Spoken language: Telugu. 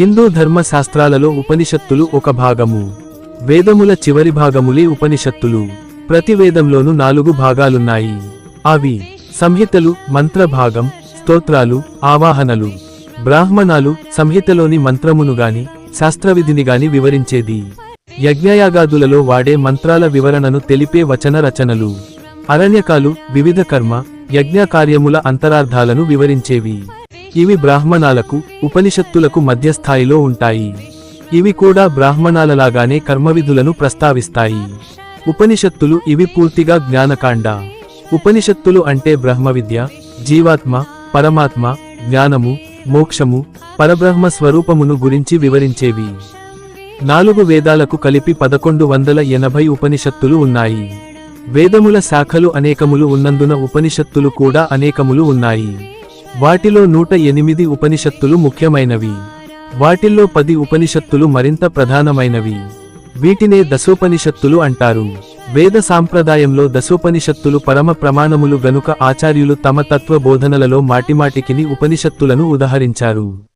హిందూ ధర్మ శాస్త్రాలలో ఉపనిషత్తులు ఒక భాగము. వేదముల చివరి భాగములే ఉపనిషత్తులు. ప్రతి వేదంలోనూ నాలుగు భాగాలున్నాయి. అవి సంహితలు మంత్రభాగం స్తోత్రాలు ఆవాహనలు. బ్రాహ్మణాలు సంహితలోని మంత్రమును గాని శాస్త్రవిధిని గాని వివరించేది. యజ్ఞయాగాదులలో వాడే మంత్రాల వివరణను తెలిపే వచన రచనలు. అరణ్యకాలు వివిధ కర్మ యజ్ఞ కార్యముల అంతరార్థాలను వివరించేవి. ఇవి బ్రాహ్మణాలకు ఉపనిషత్తులకు మధ్యస్థాయిలో ఉంటాయి. ఇవి కూడా బ్రాహ్మణాలలాగానే కర్మవిధులను ప్రస్తావిస్తాయి. ఉపనిషత్తులు ఇవి పూర్తిగా జ్ఞానకాండ. ఉపనిషత్తులు అంటే బ్రహ్మవిద్య జీవాత్మ పరమాత్మ జ్ఞానము మోక్షము పరబ్రహ్మ స్వరూపమును గురించి వివరించేవి. నాలుగు వేదాలకు కలిపి పదకొండు వందల ఎనభై ఉపనిషత్తులు ఉన్నాయి. వేదముల శాఖలు అనేకములు ఉన్నందున ఉపనిషత్తులు కూడా అనేకములు ఉన్నాయి. వాటిలో నూట ఎనిమిది ఉపనిషత్తులు ముఖ్యమైనవి. వాటిల్లో పది ఉపనిషత్తులు మరింత ప్రధానమైనవి. వీటినే దశోపనిషత్తులు అంటారు. వేద సాంప్రదాయంలో దశోపనిషత్తులు పరమ ప్రమాణములు గనుక ఆచార్యులు తమ తత్వ బోధనలలో మాటిమాటికిని ఉపనిషత్తులను ఉదహరించారు.